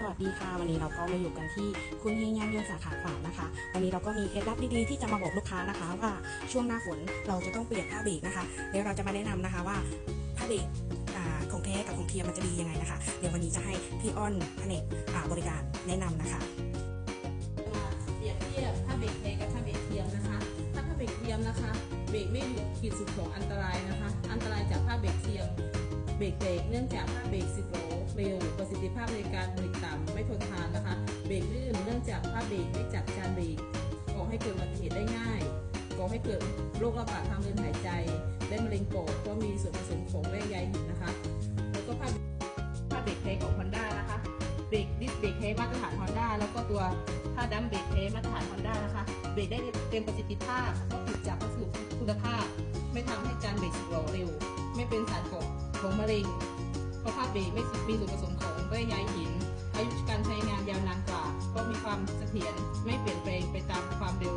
สวัสดีค่ะวันนี้เราก็มาอยู่กันที่คุณเฮียยานยนสาขาขวางนะคะ วันนี้เราก็มีเคล็ดลับดีๆที่จะมาบอกลูกค้านะคะ ว่าช่วงหน้าฝนเราจะต้องเปลี่ยนผ้าเบรกนะคะเดี๋ยวเราจะมาแนะนำนะคะว่าผ้าเบรกของแท้กับของเทียมมันจะดียังไงนะคะ เดี๋ยววันนี้จะให้พี่อ้อนแผนกบริการแนะนำนะคะเปรียบเทียบผ้าเบรกเทกับผ้าเบรกเทียมนะคะ ถ้าผ้าเบรกเทียมนะคะเบรกไม่อยู่ขีดสุดของอันตรายนะคะ อันตรายจากผ้าเบรกเทียมเบรกเบรกเนื่องจากผ้าเบรกสิบโล เร็ว ประสิทธิภาพในการเบรกต่ำไม่ทนทานนะคะ เบรกลื่นเนื่องจากผ้าเบรกไม่จัดการเบรกก่อให้เกิดอุบัติเหตุได้ง่ายก่อให้เกิดโรคระบาดทางเดินหายใจ และมะเร็งปอดเพราะมีส่วนผสมของแร่ใยหินนะคะ แล้วก็ผ้าผ้าเบรกเทของ Honda นะคะ เบรกดิสเบรกเทมาตรฐาน Honda แล้วก็ตัวผ้าดัมเบรกเทมาตรฐาน Honda นะคะ เบรกได้เต็มประสิทธิภาพก็ผลิตจากวัสดุคุณภาพ ไม่ทำให้การเบรกสึกหรอเร็ว ไม่เป็นสารก่อของมะเร็ง เพราะผ้าเบไม่มีส่วนผสมของเบ้ยใยหิน อายุการใช้งานยาวนานกว่าก็มีความเสถียรไม่เปลี่ยนแปลงไปตามความเร็ว